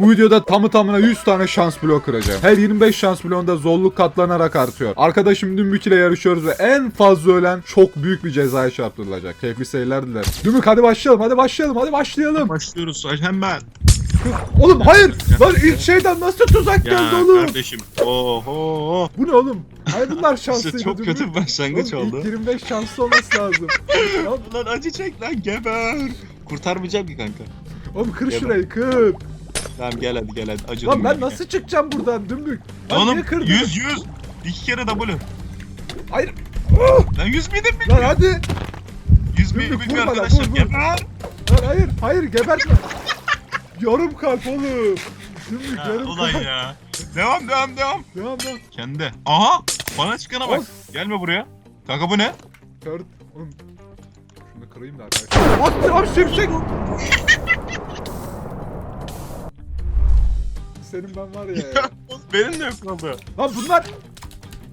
Bu videoda tamı tamına 100 tane şans bloğu kıracağım. Her 25 şans bloğunda zorluk katlanarak artıyor. Arkadaşım Dümbük ile yarışıyoruz ve en fazla ölen çok büyük bir cezaya çarptırılacak. Keyifli seyirler dilerim. Dümbük hadi başlayalım hadi başlayalım hadi başlayalım. Başlıyoruz hemen. Oğlum hayır lan ilk şeyden nasıl tuzak Ya geldi oğlum. kardeşim. Oho. Bu ne oğlum? Hayır bunlar şanslıydı çok Dümbük. kötü bir başlangıç Oğlum, oldu. İlk 25 şanslı olması lazım. Lan, acı çek lan geber. Kurtarmayacağım ki kanka. oğlum kır Gel şurayı kır. Tamam gel hadi gel hadi acıdım. Lan ben nasıl çıkacağım buradan Dümbük? Lan Oğlum niye kırdın? 100 100. İki kere W. Hayır. Lan 100 miydim Lan bilmiyorum. hadi. 100 Dümbük, miydim vur bilmiyorum bana, arkadaşlar. vur, vur. Geber. Lan hayır, hayır gebertme. yarım kalp oğlum. Dümbük Ya, yarım ulan kalp. ya. Devam devam devam. Devam devam. Kendi. Aha. Bana çıkana bak. Of. Gelme buraya. Kanka bu ne? Oğlum. Şunu kırayım da arkadaşlar. At, at şimşek. Senin ben var ya. Benim de yok oldu. Lan bunlar.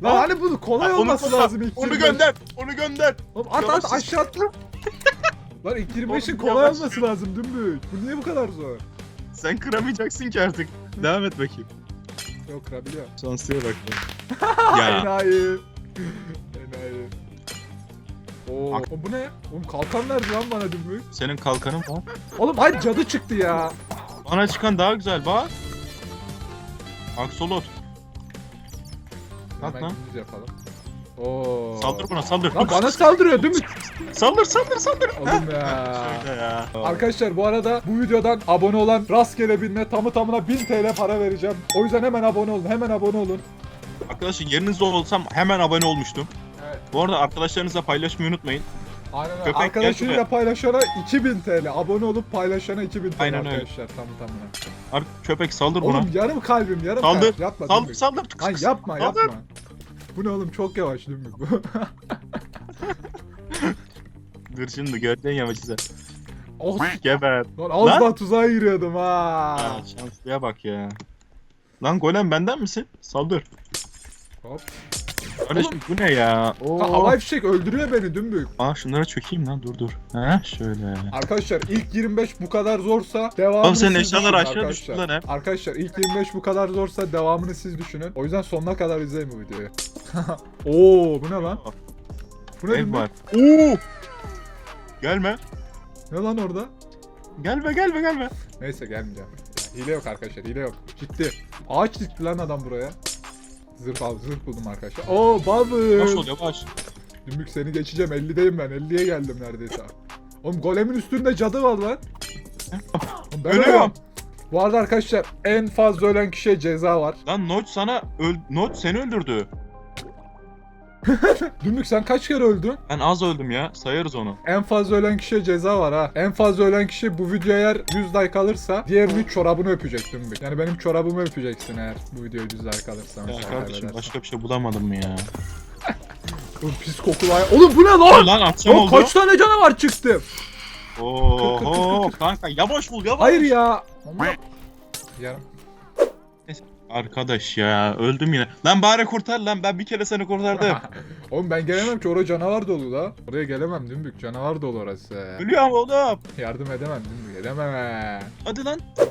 Lan hani bunu kolay Onu olması topla, lazım ilk Onu 25. gönder. Onu gönder. Oğlum at Yavaş at aşağı at. Lan ilk 25'in Oğlum, kolay yavaş olması yürü. lazım Dümbük. Bu niye bu kadar zor? Sen kıramayacaksın ki artık. Devam et bakayım. Yok kırabiliyor. Şanslıya bak ya. ya. Enayi. Enayi. Oo, o bu ne? Oğlum kalkan verdi lan bana Dümbük. Senin kalkanın var. Oğlum hayır cadı çıktı ya. Bana çıkan daha güzel bak. Aksolot. Hemen lan. gündüz yapalım. Oo. Saldır buna saldır. Lan bana saldırıyor değil mi? Saldır saldır saldır. Oğlum ya. Şöyle ya. Arkadaşlar bu arada bu videodan abone olan rastgele birine tamı tamına 1000 TL para vereceğim. O yüzden hemen abone olun. Hemen abone olun. Arkadaşlar yerinizde olsam hemen abone olmuştum. Evet. Bu arada arkadaşlarınızla paylaşmayı unutmayın. Aynen öyle. Köpek, gel Arkadaşıyla şuraya. paylaşana 2000 TL. Abone olup paylaşana 2000 TL Aynen öyle. arkadaşlar tamı tamına. Ar köpek saldır buna. Oğlum yarım kalbim yarım Saldır, kalp. Yapma saldır Dümbük. saldır. Lan yapma Saldır. yapma. Bu ne oğlum çok yavaş Dümbük bu. Dur şimdi gördün yavaş sen. oh, Geber. lan az Lan. daha tuzağa giriyordum ha. Ha, şanslıya bak ya. Lan golem benden misin? Saldır. Hop. Kardeşim bu ne ya? Oo. Ha, havai fişek öldürüyor beni Dümbük. Aa şunlara çökeyim lan dur dur. Ha şöyle. Arkadaşlar ilk 25 bu kadar zorsa devamını Oğlum senin siz eşyalar düşünün aşağı arkadaşlar. düştü lan hep. Arkadaşlar ilk 25 bu kadar zorsa devamını siz düşünün. O yüzden sonuna kadar izleyin bu videoyu. Oo bu ne lan? Bu ne Ev Dümbük? var. Oo. Gelme. Ne lan orada? Gelme gelme gelme. Neyse gelmeyeceğim. Hile yok arkadaşlar hile yok. Ciddi. Ağaç dikti lan adam buraya. Zırh al zırh buldum arkadaşlar. Oo babı. Yavaş ol yavaş. Dümbük seni geçeceğim 50'deyim ben 50'ye geldim neredeyse. Oğlum golemin üstünde cadı var lan. Oğlum ben Ölüyorum. ölüyorum. Bu arada arkadaşlar en fazla ölen kişiye ceza var. Lan Notch sana öl Notch seni öldürdü. Dümbük sen kaç kere öldün? Ben az öldüm ya. Sayarız onu. En fazla ölen kişiye ceza var ha. En fazla ölen kişi bu videoya eğer 100 like alırsa diğerinin çorabını öpecek Dümbük. Yani benim çorabımı öpeceksin eğer bu videoya 100 like alırsa. Ya mesela kardeşim kaybedersen. başka bir şey bulamadım mı ya? Oğlum pis kokulu ay- Oğlum bu ne lan? Lan akşam Oğlum oldu. kaç tane canavar çıktı? Oo kanka yavaş bul yavaş. Hayır ya. Yarım. Arkadaş ya öldüm yine. Lan bari kurtar lan ben bir kere seni kurtardım. Oğlum ben gelemem ki orada canavar dolu la. Oraya gelemem Dümbük canavar dolu orası. Ölüyorum oğlum. Yardım edemem Dümbük edemem. Hadi lan.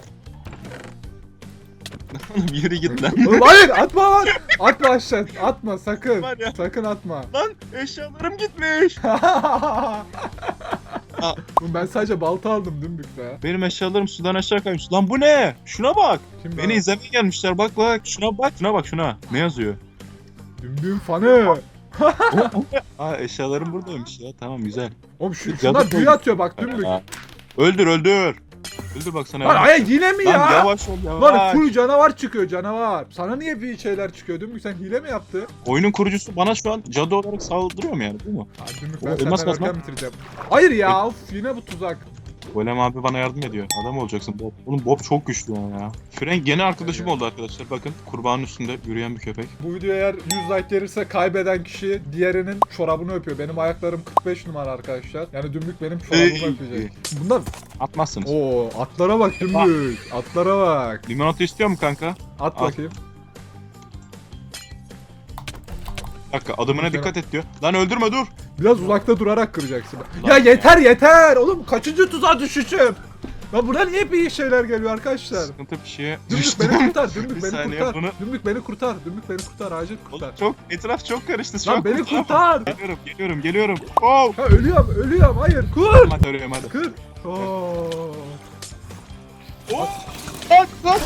Oğlum yürü git lan. Oğlum hayır atma lan. Atma aşağı atma sakın. Sakın atma. lan eşyalarım gitmiş. Oğlum ben sadece balta aldım Dümbük be. Benim eşyalarım sudan aşağı kaymış. Lan bu ne? Şuna bak. Kim Beni ben? izlemeye gelmişler. Bak bak. Şuna bak. Şuna bak şuna. Ne yazıyor? Dümbük'ün fanı. Aa eşyalarım buradaymış ya. Tamam güzel. Oğlum şu, Cadı şunlar büyü koymuş. atıyor bak Dümbük. Öldür öldür. Öldür bak sana. Lan ay yine mi Lan ya? yavaş ol yavaş. Lan full canavar çıkıyor canavar. Sana niye bir şeyler çıkıyor Dümbük sen hile mi yaptı? Oyunun kurucusu bana şu an cadı olarak saldırıyor mu yani değil mi? Abi Dümbük O ben kasma. erken bitireceğim. Hayır ya of yine bu tuzak. Golem abi bana yardım ediyor. Adam olacaksın Bob. Oğlum Bob çok güçlü ya. ya. Frank yeni arkadaşım oldu arkadaşlar. Bakın kurbanın üstünde yürüyen bir köpek. Bu videoya eğer 100 like gelirse kaybeden kişi diğerinin çorabını öpüyor. Benim ayaklarım 45 numara arkadaşlar. Yani Dümbük benim çorabımı Ey. öpecek. Bunlar Atmazsınız. Oo atlara bak Dümbük. Atlara bak. Limonata istiyor mu kanka? At Al. bakayım. Bir dakika adımına dikkat et diyor. Lan öldürme dur. Biraz uzakta durarak kıracaksın. Lan ya ya. yeter yeter. Oğlum kaçıncı tuzağa düşeceğim? Lan buradan niye hep iyi şeyler geliyor arkadaşlar? Sıkıntı bir şeye Dümbük düştüm. beni kurtar, Dümbük beni saniye, kurtar. bunu- Dümbük beni kurtar, Dümbük beni kurtar, acil kurtar. Oğlum çok etraf çok karıştı. Lan çok beni kurtar. Geliyorum geliyorum geliyorum. Oh! Ha ölüyorum, ölüyorum. Hayır, kur. Hadi arıyorum hadi. Kır. Oo. Oh! Kaç kaç!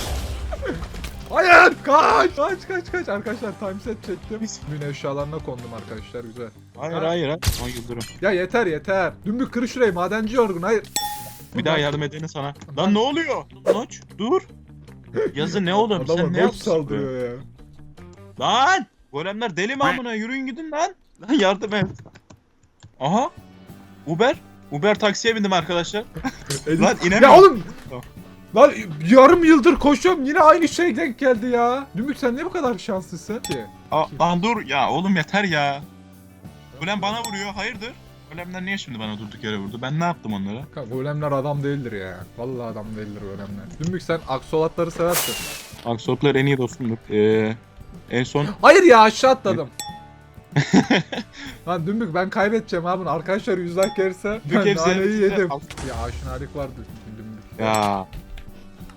Hayır, kaç. Kaç, kaç, kaç. Arkadaşlar time set çektim. Gün eşyalarına kondum arkadaşlar, güzel. Hayır Ha. hayır hayır. Ay yıldırım. Ya yeter, yeter. Dümbük kır şurayı, madenci yorgun. Hayır. Bir daha yardım edeni sana. Lan ne oluyor? Noç dur. Yazı ne oğlum? Adama Sen ne boş yaptın? saldırıyor ya. Lan! Golemler deli mi amına? Yürüyün gidin lan. Lan yardım et. Aha. Uber. Uber taksiye bindim arkadaşlar. Lan inemiyorum. Ya oğlum. Tamam. Lan yarım yıldır koşuyorum yine aynı şey denk geldi ya. Dümbük sen ne bu kadar şanslısın ki? Aa, lan dur ya oğlum yeter ya. Golem bana vuruyor. Hayırdır? Golemler niye şimdi bana durduk yere vurdu? Ben ne yaptım onlara? Kanka golemler adam değildir ya. Vallahi adam değildir golemler. Dümbük sen aksolatları seversin. Aksotlar en iyi dostumdur. Ee, en son Hayır ya aşağı atladım. Lan Dümbük ben kaybedeceğim abi. bunu. Arkadaşlar 100 like gelirse ben naneyi yedim. Ya aşinalık var Dümbük. ya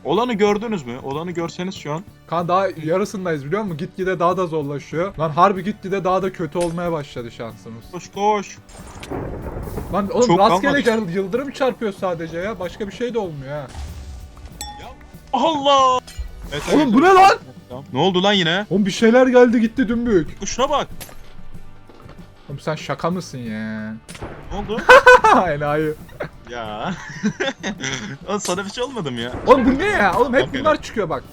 Olanı gördünüz mü? Olanı görseniz şu an. Kan daha yarısındayız biliyor musun? Gitgide daha da zorlaşıyor. Lan harbi gitgide daha da kötü olmaya başladı şansımız. Koş koş. Lan oğlum Çok rastgele gel- yıldırım çarpıyor sadece ya. Başka bir şey de olmuyor ha. Allah! Evet, Oğlum bu ne lan? Ne oldu lan yine? Oğlum bir şeyler geldi gitti dümbük. Şuna bak. Oğlum sen şaka mısın ya? Ne oldu? Enayi. ya. Oğlum sana bir şey olmadı mı ya? Oğlum bu ne ya? Oğlum hep bunlar çıkıyor bak.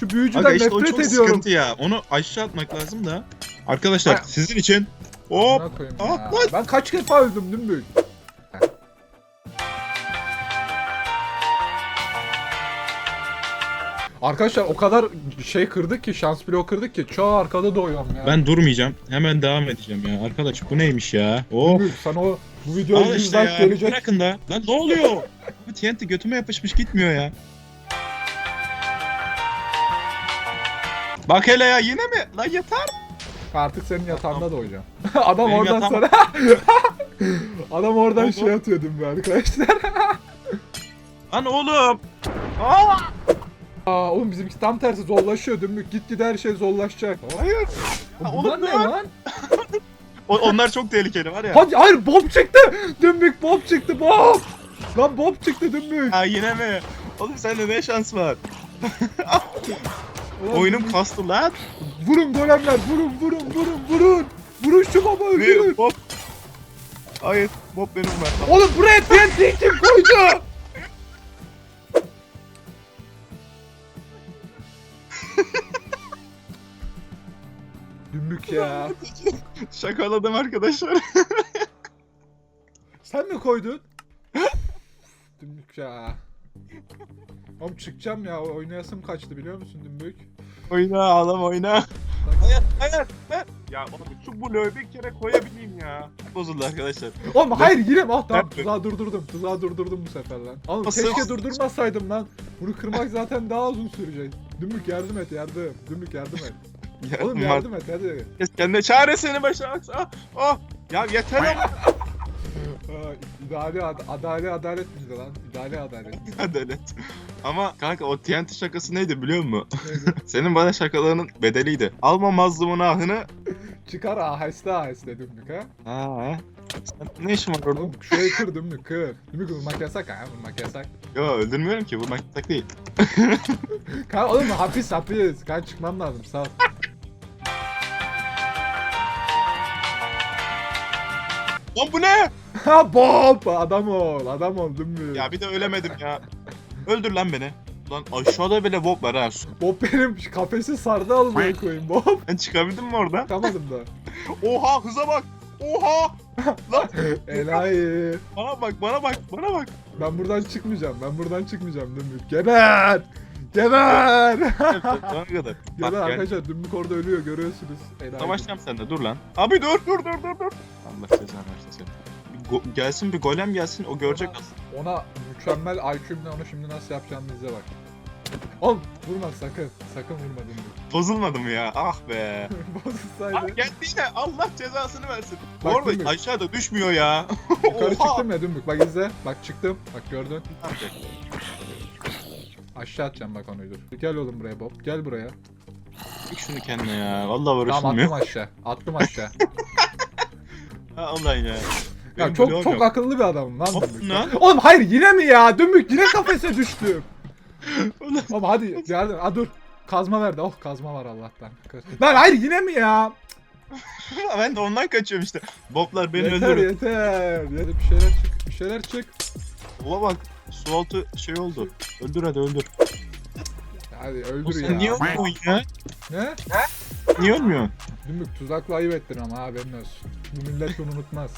Şu büyücüden Aga işte o nefret çok ediyorum. sıkıntı ya. Onu aşağı atmak lazım da. Arkadaşlar Ha. sizin için. Hop. Amına koyayım lan. Ben kaç defa öldüm dümbük. Arkadaşlar o kadar şey kırdık ki şans bloğu kırdık ki çoğu arkada doğuyorum ya. Ben durmayacağım. Hemen devam edeceğim ya. Arkadaş bu neymiş ya? Oh. Dümbük sana o bu videoya Al 100 işte like ya. gelecek. Bırakın da. Lan ne oluyor? Bu TNT götüme yapışmış gitmiyor ya. Bak hele ya yine mi? Lan yeter. Artık senin yatağında doğacağım. Adam Benim oradan yatağım- sana... Adam oradan Oldu. şey atıyor dümbük arkadaşlar. Lan oğlum. Aa! Aa, oğlum bizimki tam tersi zorlaşıyor dümbük. Gitgide her şey zorlaşacak. Hayır. Oğlum bunlar ne ne? lan? O- onlar çok tehlikeli var ya. Hadi hayır Bob çıktı. Dümbük Bob çıktı Bob. Lan Bob çıktı dümbük. Ha yine mi? Oğlum sende ne şans var? Ulan Oyunum Dümbük- kastı lan. Vurun golemler vurun vurun vurun vurun. Vurun şu baba öldürün. Bob. Hayır. Bob benim ben. Oğlum buraya TNT kim koydu? Dümbük ya. Şakaladım arkadaşlar. Sen mi koydun? Dümbük ya. Oğlum çıkacağım ya oynayasım kaçtı biliyor musun Dümbük? oyna adam oyna. Hayır hayır. hayır. Ya oğlum şu bloğu bir kere koyabileyim ya. Bozuldu arkadaşlar. Oğlum hayır yine? Ah tamam tuzağı durdurdum. Tuzağı durdurdum bu sefer lan. Oğlum Nasıl? keşke durdurmasaydım lan. Bunu kırmak zaten daha uzun sürecek. Dümbük yardım et yardım. Dümbük yardım et. Oğlum Yardım et hadi. Kendine çaresini başa aç. Ah, ah. Ya yeter ama. İdeali ad adali adalet miydi lan? İdeali adalet. Adalet. Ama kanka o TNT şakası neydi biliyor musun? Senin bana şakalarının bedeliydi. Alma mazlumun ahını. Çıkar aheste aheste Dümbük ha. Ha, ne işin var orada? Oğlum şurayı kır Dümbük kır. Dümbük vurmak yasak ha vurmak yasak. Yo öldürmüyorum ki vurmak yasak değil. Kanka oğlum hapis hapis. Kan çıkmam lazım sağ ol. Lan bu ne? Ha Bob! Adam ol adam ol Dümbük. Ya bir de ölemedim ya. Öldür lan beni. Lan aşağıda bile Bob var ha. Bob benim kafesi sardı almaya koyayım Bob. Ben çıkabildin mi oradan? Çıkamadım da. Oha hıza bak. Oha. Lan Enayi. bana bak bana bak bana bak. Ben buradan çıkmayacağım. Ben buradan çıkmayacağım Dümbük. Geber! Geber! Bana kadar. Geber Bak gel. arkadaşlar Dümbük orada ölüyor görüyorsunuz. Enayi. Savaşacağım seninle dur lan. Abi dur dur dur dur dur. Allah cezanı versin seni. Bir go- gelsin bir golem gelsin o görecek aslında. Ona mükemmel IQ'mle onu şimdi nasıl yapacağını izle bak. Oğlum vurma sakın. Sakın vurma Dümbük. Bozulmadım ya ah be. Bozulsaydı. Abi geldi yine Allah cezasını versin. Bu Bak arada Dümbük. aşağıda düşmüyor ya. Yukarı Oha. çıktım ya Dümbük. Bak izle. Bak çıktım. Bak gördün. Aşağı atacağım bak onu dur. Gel oğlum buraya Bob. Gel buraya. Çek şunu kendine ya. Vallahi Tamam attım uğraşılmıyor. aşağı. Attım aşağı. Ha ulan ya. ya Benim çok bloğum çok yok. akıllı bir adamım lan. Hop Dümbük. lan. Oğlum hayır yine mi ya? Dümbük yine kafese düştüm. Ulan. Oğlum hadi yardım. Ha dur. Kazma verdi. Oh kazma var Allah'tan. Lan hayır yine mi ya? ben de ondan kaçıyorum işte. Boblar beni yeter öldürür. yeter. Yeter bir şeyler çık. Bir şeyler çık. Ola bak. Su altı şey oldu. Öldür hadi öldür. Hadi öldür sen ya. niye ölmüyorsun ya? Ne? Niye ölmüyorsun? Dümbük tuzakla ayıp ettin ama haberin olsun. Bu millet bunu unutmaz.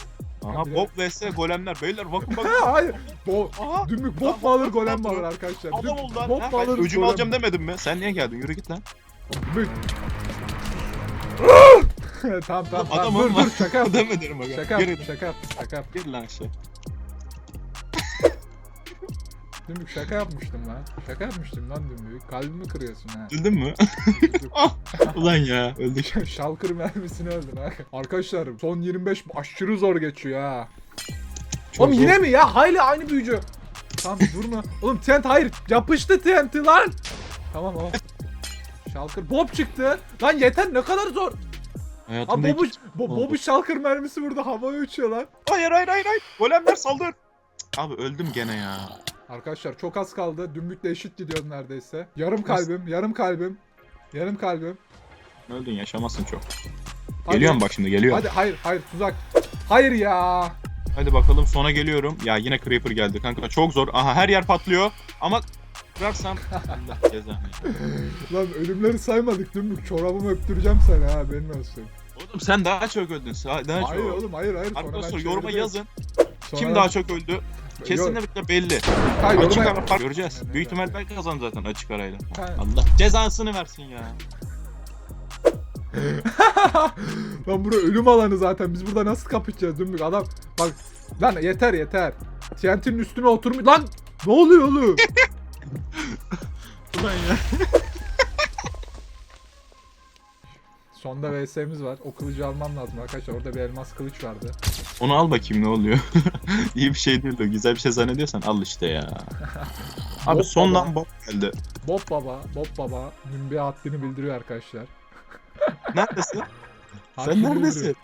Aha Bob vs golemler. Beyler bakın bakın. Ha, hayır. Bo Aha. Dümbük bot mu alır golem mi alır arkadaşlar? Adam oldu lan. Ha, mu ben alır öcümü golem- alacağım demedim mi? Sen niye geldin? Yürü git lan. Dümbük. tamam tamam tamam dur dur şaka yaptım. Demedim bak. Şaka Geri yaptım şaka yaptım şaka yaptım. Gir lan aşağı. Dümbük şaka yapmıştım lan. Şaka yapmıştım lan Dümbük. Kalbimi kırıyorsun ha. Öldün mü? Ulan ya öldük. Şalkır mermisini öldün ha. Arkadaşlar son 25 aşırı zor geçiyor ha. Çok Oğlum zor. yine mi ya? Hayli aynı büyücü. Tamam durma. Oğlum TNT hayır. Yapıştı TNT lan. Tamam o. Şalkır Bob çıktı. Lan yeter ne kadar zor. Ha Hayatımda Bob'u Bo, oldu. Bob'u şalkır mermisi vurdu havaya uçuyor lan. Hayır hayır hayır hayır. Golemler saldır. Abi öldüm gene ya. Arkadaşlar çok az kaldı. Dümbükle eşit gidiyoruz neredeyse. Yarım kalbim, yarım kalbim. Yarım kalbim. Öldün yaşamazsın çok. Hadi. Geliyorum bak şimdi geliyorum. Hadi hayır hayır tuzak. Hayır ya. Hadi bakalım sona geliyorum. Ya yine Creeper geldi kanka çok zor. Aha her yer patlıyor. Ama Allah cezanı. Lan ölümleri saymadık Dümbük. Çorabımı öptüreceğim sana ha benim olsun. Oğlum sen daha çok öldün. Daha Hayır çok. oğlum hayır hayır. Arkadaşlar yoruma yazın. Sonra Kim daha çok öldü? Yok, Kesinlikle belli. hayır, Açık yoruma- ara fark göreceğiz. Yani Büyük ihtimal ben kazandım zaten açık arayla. Ha. Allah cezasını versin ya. Lan bura ölüm alanı zaten. Biz burada nasıl kapışacağız Dümbük? Adam bak lan yeter yeter. TNT'nin üstüne oturmuş. Lan ne oluyor oğlum? Ulan ya. Sonda VS'miz var. O kılıcı almam lazım arkadaşlar. Orada bir elmas kılıç vardı. Onu al bakayım ne oluyor. İyi bir şey değil. Güzel bir şey zannediyorsan al işte ya. Abi Bob sondan baba. Bob geldi. Bob baba, Bob baba Dümbük'e haddini bildiriyor arkadaşlar. Neredesin? Haddini Sen neredesin? bildiriyor.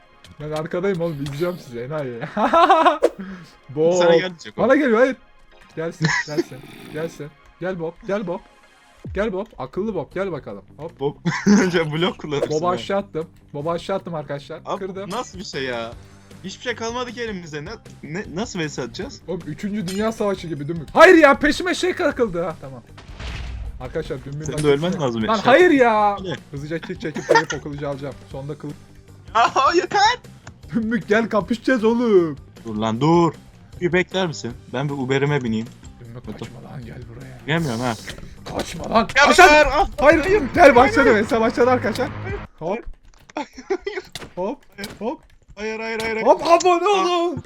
Ben arkadayım oğlum bileceğim sizi enayi. Bob. Sana gelecek o. Bana geliyor hayır. Gelsin gelsin gelsin. Gel Bob gel Bob. Gel Bob akıllı Bob gel bakalım. Hop. Bob. Önce blok kullanırsın. Bob'u aşağı attım. Bob'u aşağı attım arkadaşlar. Abi Kırdım. nasıl bir şey ya? Hiçbir şey kalmadı ki elimizde. Ne, ne nasıl vs atacağız? Oğlum 3. Dünya Savaşı gibi dümbük. Hayır ya peşime şey kakıldı ha tamam. Arkadaşlar dümbün Senin de ölmen lazım. Lan Eşat. hayır ya. Ne? Hızlıca kick çekip gelip o kılıcı alacağım. Sonda kılıç. Aha yeter. Dümbük gel kapışacağız oğlum. Dur lan dur. Bir bekler misin? Ben bir Uber'ime bineyim. Dümbük kaçma lan gel buraya. Bilmiyorum ha. Kaçma lan. Ya Aşağı. Ah! Hayır gel başladı mesela başladı arkadaşlar. Hop. Hop. Hop. Hayır hayır hayır. hayır. Hop abone olun.